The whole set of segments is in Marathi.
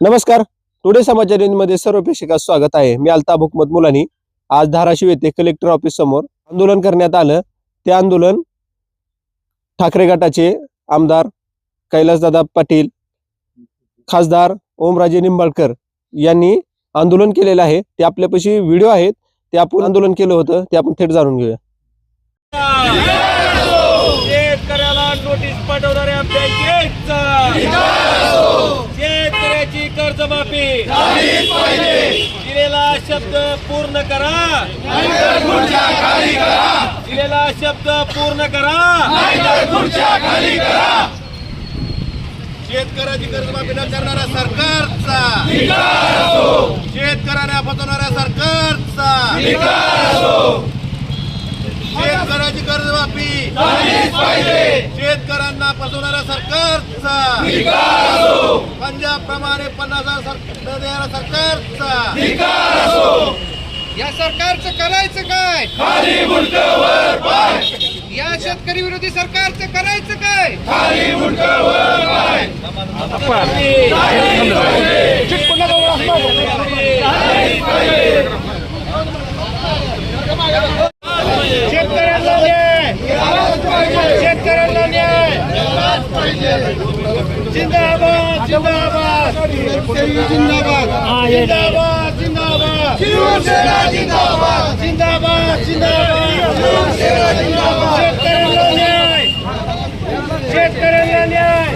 नमस्कार. टुडे समाचारमध्ये सर्व प्रेक्षकास स्वागत आहे. मी अल्ताफ हुकमत मुलानी. आज धाराशिव येथे कलेक्टर ऑफिस समोर आंदोलन करण्यात आलं. ते आंदोलन ठाकरे गटाचे आमदार कैलासदादा पाटील खासदार ओमराजे निंबाळकर यांनी आंदोलन केलेलं आहे. ते आपल्यापाशी व्हिडिओ आहेत. ते आपण आंदोलन केलं होतं. ते आपण थेट जाणून घेऊया. शेतकऱ्याला नोटीस पाठवणाऱ्या बँकेचा दिलेला शब्द पूर्ण करा. दिलेला शब्द पूर्ण करा. शेतकऱ्याची कर्जमाफी न करणाऱ्या सरकारचा. शेतकऱ्यांना फसवणाऱ्या सरकारचा. शेतकऱ्याची कर्जमाफी शेतकऱ्यांना फसवणाऱ्या सरकारचा. पंजाब प्रमाणे पन्नास हजार सर- देणाऱ्या सरकारचा. या सरकारचं करायचं काय? या शेतकरी विरोधी सरकारचं करायचं काय? शेतकऱ्यांना न्याय शेतकऱ्यांना न्याय जिंदाबाद जिंदाबाद जिंदाबाद। जिंदाबाद जिंदाबाद जिंदाबाद जिंदाबाद शेतकऱ्यांना न्याय शेतकऱ्यांना न्याय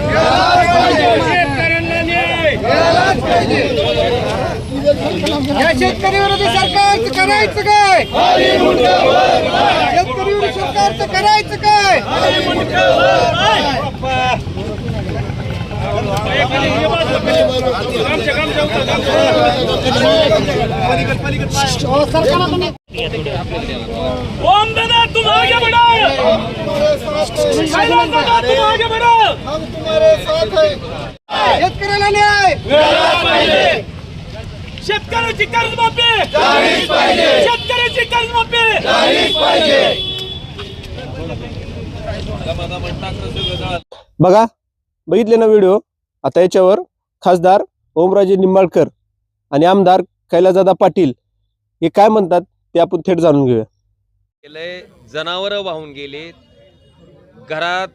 शेतकऱ्यांना न्याय। या शेतकरी विरोधी सरकारचं करायचं काय? शेतकरी विरोधी सरकारचं करायचं काय? ओम दादा तुम आगे बढ़ो कैलाश दादा तुम आगे बढ़ो शेतकऱ्याला न्याय शेतकऱ्याची कर्जमाफी शेतकऱ्याची कर्जमाफी बघा बघितले ना व्हिडिओ आता याच्यावर खासदार ओमराजे निंबाळकर आणि आमदार कैलासदादा पाटील हे काय म्हणतात ते आपण थेट जाणून घेऊया. गेलंय जनावरं वाहून गेली घरात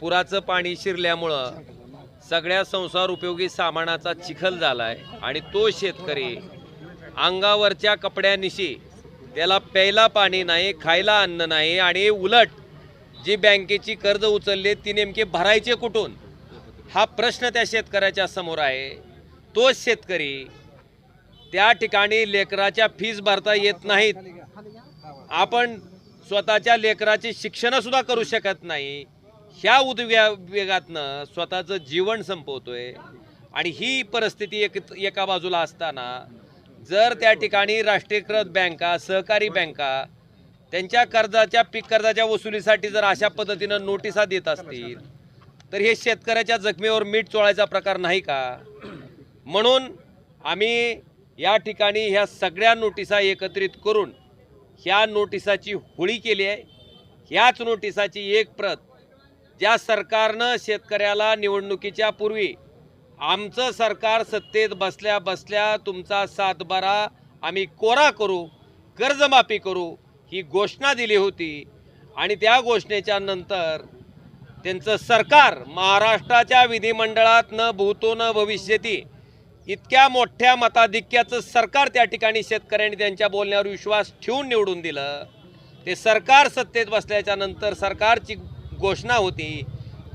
पुराचं पाणी शिरल्यामुळं सगळ्या संसार उपयोगी सामानाचा चिखल झाला आहे आणि तो शेतकरी अंगावरच्या कपड्यानिशी त्याला प्यायला पाणी नाही खायला अन्न नाही आणि उलट जी बँकेची कर्ज उचलले ती नेमके भरायचे कुठून? हा प्रश्न त्या शेतकऱ्याच्या समोर आहे. तोच शेतकरी त्या ठिकाणी लेकराच्या फीज भरता येत नाहीत. आपण स्वतःच्या लेकराची शिक्षणसुद्धा करू शकत नाही. ह्या उद्वेगातनं स्वतःचं जीवन संपवतोय. आणि ही परिस्थिती एक एका बाजूला असताना जर त्या ठिकाणी राष्ट्रीयकृत बँका सहकारी बँका त्यांच्या कर्जाच्या पीक कर्जाच्या वसुलीसाठी जर अशा पद्धतीनं नोटिसा देत असतील तर हे शेतकऱ्याच्या जखमेवर मीठ चोळायचा प्रकार नाही का? म्हणून आम्ही या ठिकाणी ह्या सगळ्या नोटिसा एकत्रित करून ह्या नोटिसाची होळी केली आहे. ह्याच नोटिसाची एक प्रत ज्या सरकारनं शेतकऱ्याला निवडणुकीच्या पूर्वी आमचं सरकार सत्तेत बसल्या बसल्या तुमचा सातबारा आम्ही कोरा करू कर्जमाफी करू ही घोषणा दिली होती. आणि त्या घोषणेच्या नंतर त्यांचं सरकार महाराष्ट्राच्या विधिमंडळात न भूतो न भविष्यती इतक्या मोठ्या मताधिक्याचं सरकार त्या ठिकाणी शेतकऱ्यांनी त्यांच्या बोलण्यावर विश्वास ठेवून निवडून दिलं. ते सरकार सत्तेत बसल्याच्या नंतर सरकारची घोषणा होती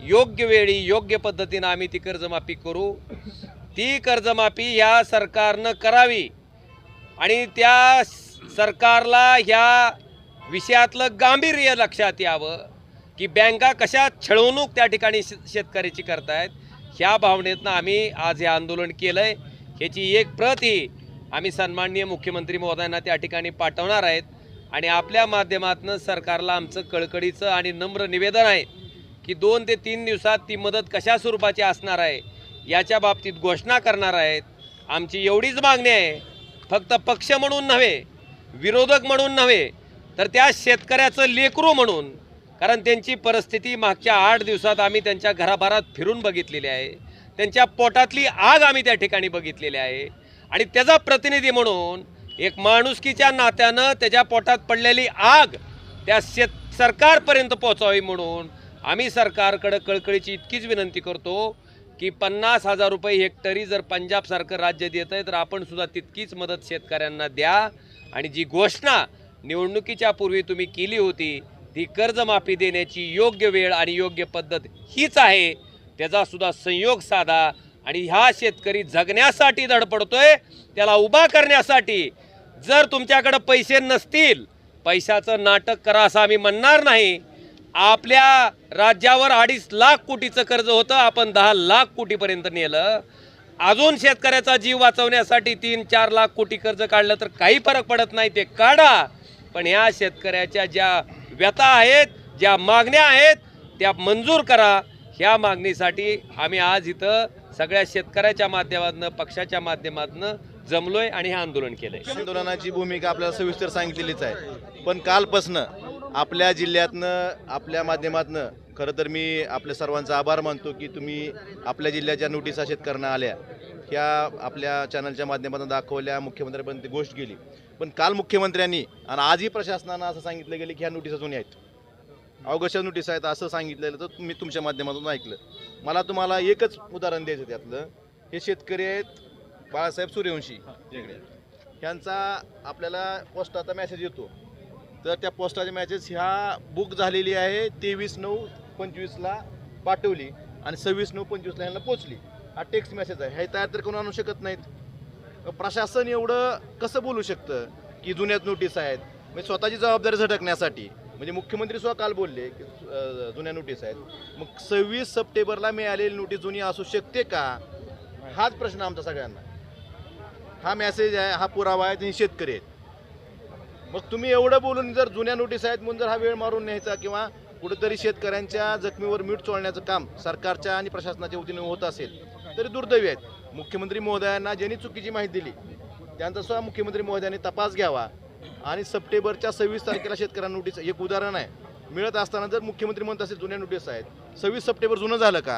योग्य वेळी योग्य पद्धतीनं आम्ही ती कर्जमाफी करू. ती कर्जमाफी ह्या सरकारनं करावी आणि त्या सरकारला ह्या विषयातलं गांभीर्य लक्षात यावं की बँका कशा छळवणूक त्या ठिकाणी शेतकऱ्याची करतायत ह्या भावनेतनं आम्ही आज हे आंदोलन केलं आहे ह्याची एक प्रत ही आम्ही सन्माननीय मुख्यमंत्री महोदयांना त्या ठिकाणी पाठवणार आहेत. आणि आपल्या माध्यमातून सरकारला आमचं कळकळीचं आणि नम्र निवेदन आहे की दोन ते तीन दिवसात ती मदत कशा स्वरूपाची असणार आहे याच्या बाबतीत घोषणा करणार आहेत. आमची एवढीच मागणी आहे फक्त पक्ष म्हणून नव्हे विरोधक म्हणून नव्हे तर त्या शेतकऱ्याचं लेकरू म्हणून कारण त्यांची परिस्थिती मागच्या आठ दिवसात आम्ही त्यांच्या घराभरात फिरून बघितलेली आहे. त्यांच्या पोटातली आग आम्ही त्या ठिकाणी बघितलेली आहे. आणि त्याचा प्रतिनिधी म्हणून एक माणुसकीच्या नात्यानं त्याच्या पोटात पडलेली आग त्या शेत सरकारपर्यंत पोहोचावी म्हणून आम्ही सरकारकडं कळकळीची इतकीच विनंती करतो की पन्नास हजार रुपये हेक्टरी जर पंजाबसारखं राज्य देत आहे तर आपण सुद्धा तितकीच मदत शेतकऱ्यांना द्या. आणि जी घोषणा निवडणुकीच्या पूर्वी तुम्ही केली होती ती कर्जमाफी देण्याची योग्य वेळ आणि योग्य पद्धत हीच आहे. त्याचासुद्धा संयोग साधा आणि ह्या शेतकरी जगण्यासाठी धडपडतोय त्याला उभा करण्यासाठी जर तुमच्याकडं पैसे नसतील पैशाचं नाटक करा असं आम्ही म्हणणार नाही. आपल्या राज्यावर अडीच लाख कोटीचं कर्ज होतं आपण दहा लाख कोटीपर्यंत नेलं. अजून शेतकऱ्याचा जीव वाचवण्यासाठी तीन चार लाख कोटी कर्ज काढलं तर काही फरक पडत नाही ते काढा. पण ह्या शेतकऱ्याच्या ज्या व्यथा आहेत ज्या मागण्या आहेत त्या मंजूर करा. ह्या मागणीसाठी आम्ही आज इथं सगळ्या शेतकऱ्याच्या माध्यमातून पक्षाच्या माध्यमातून जमलोय आणि हे आंदोलन केलंय. आंदोलनाची भूमिका आपल्याला सविस्तर सांगितलेलीच आहे. पण कालपासनं आपल्या जिल्ह्यातनं आपल्या माध्यमातनं खरं तर मी आपल्या सर्वांचा आभार मानतो की तुम्ही आपल्या जिल्ह्याच्या नोटिसा शेतकऱ्यांना आल्या ह्या आपल्या चॅनलच्या माध्यमातून दाखवल्या मुख्यमंत्र्यापर्यंत ती गोष्ट गेली. पण काल मुख्यमंत्र्यांनी आणि आजही प्रशासनानं असं सांगितलं गेलं की ह्या नोटीस अजून आहेत. ऑगस्टच्या नोटीस आहेत असं सांगितलेलं तर मी तुमच्या माध्यमातून ऐकलं. मला तुम्हाला एकच उदाहरण द्यायचं त्यातलं. हे शेतकरी आहेत बाळासाहेब सूर्यवंशी ह्यांचा आपल्याला पोस्टाचा मेसेज येतो. तर त्या पोस्टाची मेसेज ह्या बुक झालेली आहे तेवीस नऊ पंचवीसला पाठवली आणि सव्वीस नऊ पंचवीसला ह्यांना पोचली हा टेक्स्ट मेसेज आहे. हे तयार तर कोण आणू शकत नाहीत. प्रशासन एवढं कसं बोलू शकतं की जुन्यात नोटीस आहेत? म्हणजे स्वतःची जबाबदारी झटकण्यासाठी. म्हणजे मुख्यमंत्री सुद्धा काल बोलले की जुन्या नोटीस आहेत. मग सव्वीस सप्टेंबरला मिळालेली नोटीस जुनी असू शकते का? हाच प्रश्न आमचा सगळ्यांना. हा मेसेज आहे हा पुरावा आहे आणि शेतकरी आहेत. मग तुम्ही एवढं बोलून जर जुन्या नोटीस आहेत म्हणून जर हा वेळ मारून न्यायचा किंवा कुठेतरी शेतकऱ्यांच्या जखमीवर मीठ चोळण्याचं काम सरकारच्या आणि प्रशासनाच्या वतीने होत असेल तरी दुर्दैवी आहेत. मुख्यमंत्री महोदयांना ज्यांनी चुकीची माहिती दिली त्यांचा सुद्धा मुख्यमंत्री महोदयांनी तपास घ्यावा. आणि सप्टेंबरच्या सव्वीस तारखेला शेतकऱ्यांना नोटीस एक उदाहरण आहे. मिळत असताना जर मुख्यमंत्री म्हणत असेल जुन्या नोटीस आहेत सव्वीस सप्टेंबर जुनं झालं का?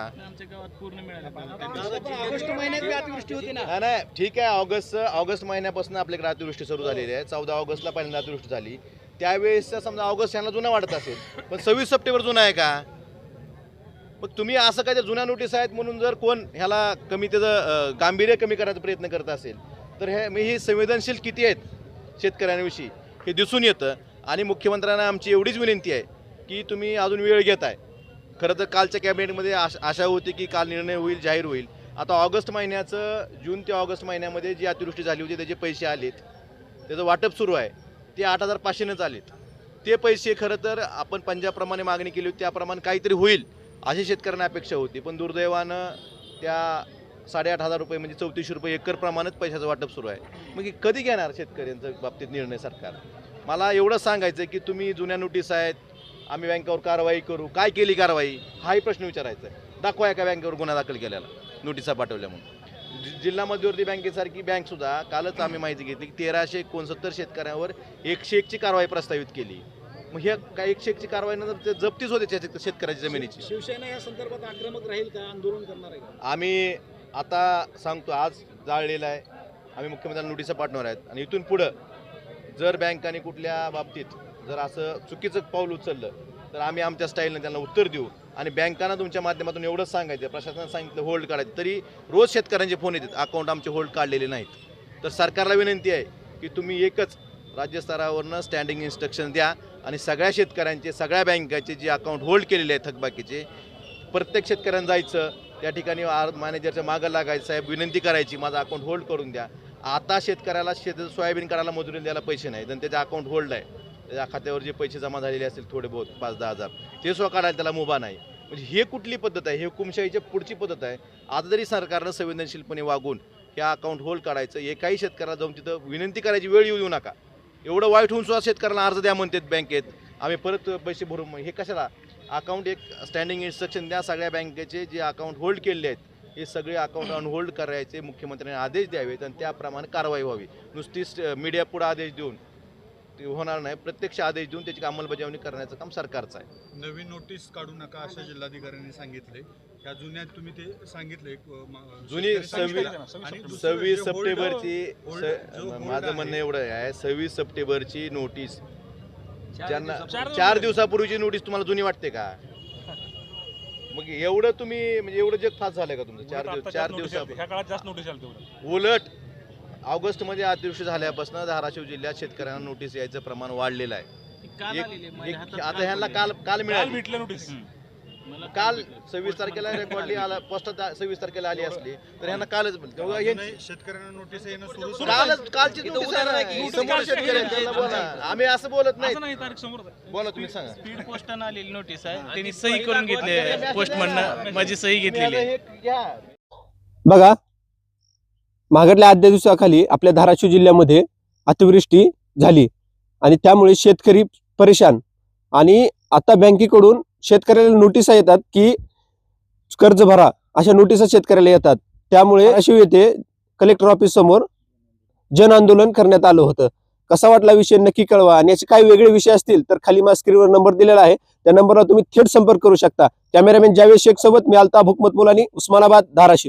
ऑगस्ट महिन्यात अतिवृष्टी होती ना नाही नाही ठीक आहे ऑगस्ट ऑगस्ट महिन्यापासून आपल्याकडे अतिवृष्टी सुरू झालेली आहे. चौदा ऑगस्टला पहिल्यांदा अतिवृष्टी झाली. त्यावेळेस समजा ऑगस्ट यांना जुना वाटत असेल पण सव्वीस सप्टेंबर जुना आहे का? मग तुम्ही असं काय त्या जुन्या नोटीस आहेत म्हणून जर कोण ह्याला कमी त्याचं अं, गांभीर्य कमी करायचा प्रयत्न करत असेल तर हे मी ही संवेदनशील किती आहेत शेतकऱ्यांविषयी हे दिसून येतं. आणि मुख्यमंत्र्यांना आमची एवढीच विनंती आहे की तुम्ही अजून वेळ घेत आहे खरं तर कालच्या कॅबिनेटमध्ये आश आशा होती की काल निर्णय होईल जाहीर होईल. आता ऑगस्ट महिन्याचं जून ते ऑगस्ट महिन्यामध्ये जी अतिवृष्टी झाली होती त्याचे पैसे आलेत. त्याचं वाटप सुरू आहे. ते आठ हजार पाचशेनंच आलेत. ते पैसे खरं तर आपण पंजाबप्रमाणे मागणी केली होती त्याप्रमाणे काहीतरी होईल अशी शेतकऱ्यांना अपेक्षा होती. पण दुर्दैवानं त्या साडेआठ हजार रुपये म्हणजे चौतीसशे रुपये एकरप्रमाणंच पैशाचं वाटप सुरू आहे. मग कधी घेणार शेतकऱ्यांच्या बाबतीत निर्णय सरकार? मला एवढं सांगायचं आहे की तुम्ही जुन्या नोटीस आहेत आम्ही बँकेवर कारवाई करू. काय केली कारवाई? हाही प्रश्न विचारायचा आहे. दाखवा एका बँकेवर गुन्हा दाखल केलेला नोटिसा पाठवल्या म्हणून. जिल्हा मध्यवर्ती बँकेसारखी बँकसुद्धा कालच आम्ही माहिती घेतली की तेराशे एकोणसत्तर शेतकऱ्यांवर एकशे एकची कारवाई प्रस्तावित केली. मग ह्या काय एकशे एकची कारवाई नंतर ते जप्तीच होते शेतकऱ्याच्या जमिनीची. शिवसेना या संदर्भात आक्रमक राहील का? आंदोलन करणार आहे आम्ही आता सांगतो आज जाळलेलं आहे. आम्ही मुख्यमंत्र्यांना नोटिसा पाठवणार आहेत. आणि इथून पुढं जर बँकाने कुठल्या बाबतीत जर असं चुकीचं पाऊल उचललं तर आम्ही आमच्या स्टाईलने त्यांना उत्तर देऊ. आणि बँकांना तुमच्या माध्यमातून एवढंच सांगायचं प्रशासनानं सांगितलं होल्ड काढायचं. तरी रोज शेतकऱ्यांचे फोन येतात अकाउंट आमचे होल्ड काढलेले नाहीत. तर सरकारला विनंती आहे की तुम्ही एकच राज्यस्तरावरनं स्टँडिंग इन्स्ट्रक्शन द्या आणि सगळ्या शेतकऱ्यांचे सगळ्या बँकाचे जे अकाउंट होल्ड केलेले आहेत थकबाकीचे प्रत्येक शेतकऱ्यांना जायचं त्या ठिकाणी आर मॅनेजरच्या मागं लागायचं. साहेब विनंती करायची माझं अकाउंट होल्ड करून द्या. आता शेतकऱ्याला शेत सोयाबीन काढायला मजुरी द्यायला पैसे नाहीत आणि त्याचं अकाउंट होल्ड आहे. या खात्यावर जे पैसे जमा झालेले असतील थोडे बहुत पाच दहा हजार ते सुद्धा काढायला त्याला मुभा नाही. म्हणजे हे कुठली पद्धत आहे? हे हुकुमशाहीच्या पुढची पद्धत आहे. आता जरी सरकारनं संवेदनशीलपणे वागून हे अकाउंट होल्ड काढायचं एकाही शेतकऱ्याला जाऊन तिथं विनंती करायची वेळ येऊ देऊ नका. एवढं वाईट होऊन सुद्धा शेतकऱ्याला अर्ज द्या म्हणतात बँकेत आम्ही परत पैसे भरून मग हे कशाला? अकाउंट एक स्टँडिंग इन्स्ट्रक्शन द्या. सगळ्या बँकेचे जे अकाउंट होल्ड केलेले आहेत हे सगळे अकाउंट अनहोल्ड करायचे मुख्यमंत्र्यांनी आदेश द्यावेत आणि त्याप्रमाणे कारवाई व्हावी. नुसतीच मीडिया पुढे आदेश देऊन होणार नाही. प्रत्यक्ष आदेश देऊन त्याची अंमलबजावणी करण्याचं काम सरकारचं आहे. नवीन नोटीस काढू नका असं जिल्हाधिकाऱ्यांनी सांगितले. ह्या जुन्यात तुम्ही ते सांगितले जुनी सव्वीस सव्वीस सप्टेंबरची माझं आहे, म्हणणं एवढं आहे सव्वीस सप्टेंबरची नोटीस. ज्यांना दिवसापूर्वी- चार दिवसापूर्वीची नोटीस तुम्हाला जुनी वाटते का? मग एवढं तुम्ही म्हणजे एवढं जग फास्ट झालंय का तुमचं? चार दिवस चार दिवसापूर्वी. ह्या काळात जास्त नोटीस आली तेवढं. उलट. ऑगस्टमध्ये अतिवृष्टी झाल्यापासून धाराशिव जिल्ह्यात शेतकऱ्यांना नोटीस यायचं प्रमाण वाढलेलं आहे. एक- एक- आता ह्यांना काल काल काल मिळाली. भेटलं नोटीस. काल सव्वीस तारखेला रेकॉर्डली आला. पोस्टात सव्वीस तारखेला आली असली तर ह्यांना कालच तेव्हा हे- शेतकऱ्यांना नोटीस येणं सुरू कालच कालची इथं नोटीस उदाहरण आहे आहे. की ना. नोटीस समोर कालची शेतकरी आहेत, आहे. त्यांना बोला आम्ही असं बोलत नाही. असं नाही तारीख समोर. आहे. बोला तुम्ही सांगा. स्पीड पोस्टानं आलेली नोटीस आहे. त्यांनी ती सही करून घेतली आहे. पोस्टमॅन माझी सही घेतलेली आहे. बघा मागडल्या आद्या दिवसाखाली आपल्या धाराशिव जिल्ह्यामध्ये अतिवृष्टी झाली. आणि त्यामुळे शेतकरी परेशान. आणि आता बँकेकडून शेतकऱ्याला नोटिसा येतात की कर्ज भरा अशा नोटिसा शेतकऱ्याला येतात. त्यामुळे अशी येथे कलेक्टर ऑफिस समोर जन आंदोलन करण्यात आलं होतं. कसा वाटला विषय नक्की कळवा. आणि याचे काही वेगळे विषय असतील तर खाली मा स्क्रीनवर नंबर दिलेला आहे. त्या नंबरवर तुम्ही थेट संपर्क करू शकता. कॅमेरामॅन जावेद शेख सोबत मी अल्ताफ हुकमत मुलानी उस्मानाबाद धाराशिव.